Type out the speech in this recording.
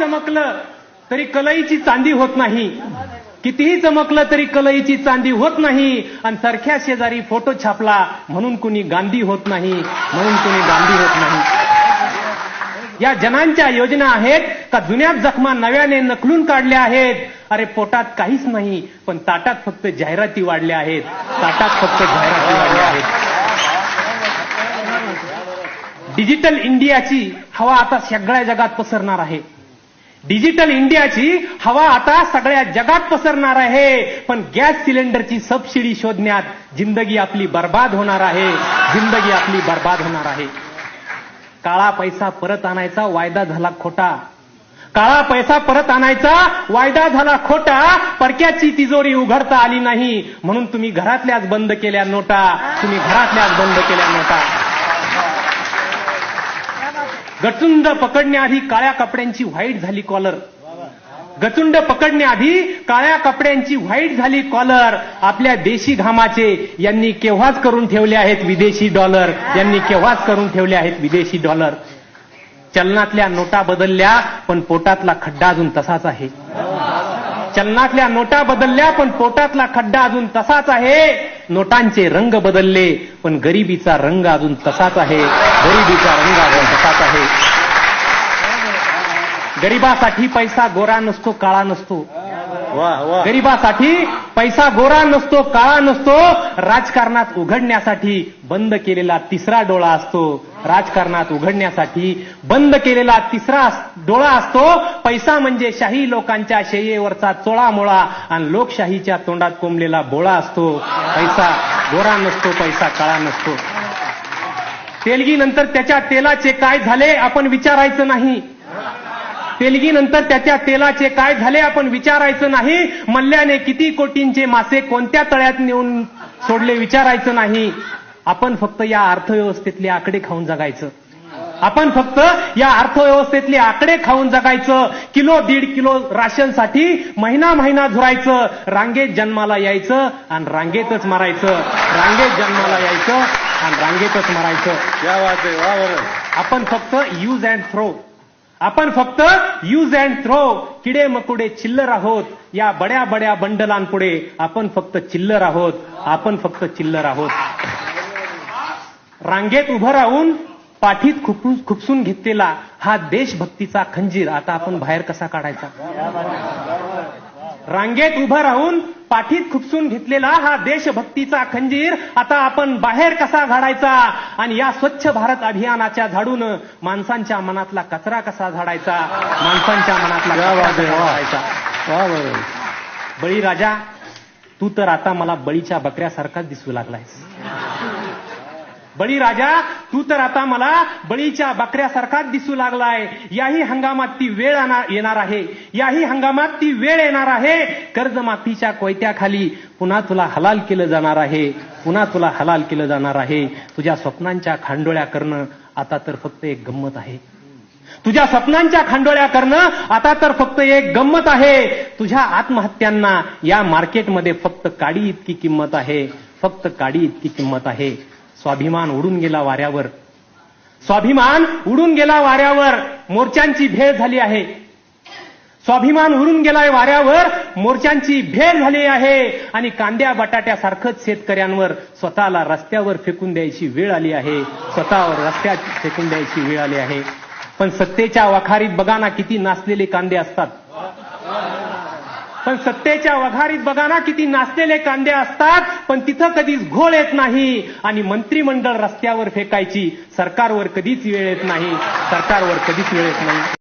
चमकलं तरी कलईची चांदी होत नाही. कितीही चमकलं तरी कलईची चांदी होत नाही. आणि सारख्या शेजारी फोटो छापला म्हणून कुणी गांधी होत नाही म्हणून कुणी गांधी होत नाही. या जनांच्या योजना आहेत का जुन्याच जखमा नव्याने नकलून काढल्या आहेत? अरे पोटात काहीच नाही पण ताटात फक्त जाहिराती वाढल्या आहेत. ताटात फक्त जाहिराती वाढल्या आहेत. डिजिटल इंडियाची हवा आता सगळ्या जगात पसरणार आहे. डिजिटल इंडियाची हवा आता सगळ्या जगात पसरणार आहे. पण गॅस सिलेंडरची सबसिडी शोधण्यात जिंदगी आपली बर्बाद होणार आहे. जिंदगी आपली बर्बाद होणार आहे. काळा पैसा परत आणायचा वायदा झाला खोटा. काळा पैसा परत आणायचा वायदा झाला खोटा. परक्याची तिजोरी उघडता आली नाही. म्हणून तुम्ही घरातल्याच बंद केल्या नोटा. तुम्ही घरातल्याच बंद केल्या नोटा. गचुंड पकडण्याआधी काळ्या कपड्यांची व्हाईट झाली कॉलर गचुंड पकडण्याआधी काळ्या कपड्यांची व्हाईट झाली कॉलर आपल्या देशी घामाचे यांनी केव्हाच करून ठेवले आहेत विदेशी डॉलर यांनी केव्हाच करून ठेवले आहेत विदेशी डॉलर चलनातल्या नोटा बदलल्या पण पोटातला खड्डा अजून तसाच आहे. चलनातल्या नोटा बदलल्या पण पोटातला खड्डा अजून तसाच आहे. नोटांचे रंग बदलले पण गरिबीचा रंग अजून तसाच आहे. गरिबीचा रंग अजून तसाच आहे. गरिबासाठी पैसा गोरा नसतो काळा नसतो. गरिबासाठी पैसा गोरा नसतो काळा नसतो राजकारणात उघडण्यासाठी बंद केलेला तिसरा डोळा असतो. राजकारणात उघडण्यासाठी बंद केलेला तिसरा डोळा असतो. पैसा म्हणजे शाही लोकांच्या शय्येवरचा चोळामोळा आणि लोकशाहीच्या तोंडात कोंबलेला बोळा असतो. पैसा गोरा नसतो पैसा काळा नसतो. तेलगी नंतर त्याच्या तेलाचे काय झाले आपण विचारायचं नाही. तेलगी नंतर त्याच्या तेलाचे काय झाले आपण विचारायचं नाही. मल्ल्याने किती कोटींचे मासे कोणत्या तळ्यात नेऊन सोडले विचारायचं नाही. आपण फक्त या अर्थव्यवस्थेतले आकडे खाऊन जगायचं. आपण फक्त या अर्थव्यवस्थेतले आकडे खाऊन जगायचं. किलो दीड किलो राशनसाठी महिना महिना झुरायचं. रांगेत जन्माला यायचं आणि रांगेतच मरायचं. रांगेत जन्माला यायचं आणि रांगेतच मरायचं. आपण फक्त यूज अँड थ्रो आपण फक्त यूज अँड थ्रो किडे मकुडे चिल्लर आहोत. या बड्या बड्या बंडलांपुढे आपण फक्त चिल्लर आहोत. आपण फक्त चिल्लर आहोत. रांगेत उभं राहून पाठीत खुपसून खुपसून घेतलेला हा देशभक्तीचा खंजीर. आता आपण बाहेर कसा काढायचा? रांगेत उभं राहून पाठीत खुपसून घेतलेला हा देशभक्तीचा खंजीर आता आपण बाहेर कसा घाडायचा आणि या स्वच्छ भारत अभियानाच्या झाडून माणसांच्या मनातला कचरा कसा झाडायचा? माणसांच्या मनातला. झाडायचा? बळीराजा तू तर आता मला बळीच्या बकऱ्यासारखाच दिसू लागलायस. बळीराजा तू तर आता मला बळीच्या बकऱ्यासारखाच दिसू लागलाय. याही हंगामात ती वेळ येणार आहे. याही हंगामात ती वेळ येणार आहे. कर्जमाफीच्या कोयत्याखाली पुन्हा तुला हलाल केलं जाणार आहे. पुन्हा तुला हलाल केलं जाणार आहे. तुझ्या स्वप्नांच्या खांडोळ्या करणं आता तर फक्त एक गंमत आहे. तुझ्या स्वप्नांच्या खांडोळ्या करणं आता तर फक्त एक गंमत आहे. तुझ्या आत्महत्यांना या मार्केटमध्ये फक्त काडी इतकी किंमत आहे. फक्त काडी इतकी किंमत आहे. स्वाभिमान उडून गेला वाऱ्यावर. स्वाभिमान उडून गेला वाऱ्यावर मोर्चांची भेळ झाली आहे. स्वाभिमान उडून गेलाय वाऱ्यावर मोर्चांची भेळ झाली आहे. आणि कांद्या बटाट्यासारखंच शेतकऱ्यांवर स्वतःला रस्त्यावर फेकून द्यायची वेळ आली आहे. स्वतःवर रस्त्यात फेकून द्यायची वेळ आली आहे. पण सत्तेच्या वखारीत बघा ना किती नाचलेले कांदे असतात. पण सत्तेच्या वघारीत बघा ना किती नाचलेले कांदे असतात पण तिथं कधीच घोळ येत नाही. आणि मंत्रिमंडळ रस्त्यावर फेकायची सरकारवर कधीच वेळ येत नाही. सरकारवर कधीच वेळ येत नाही.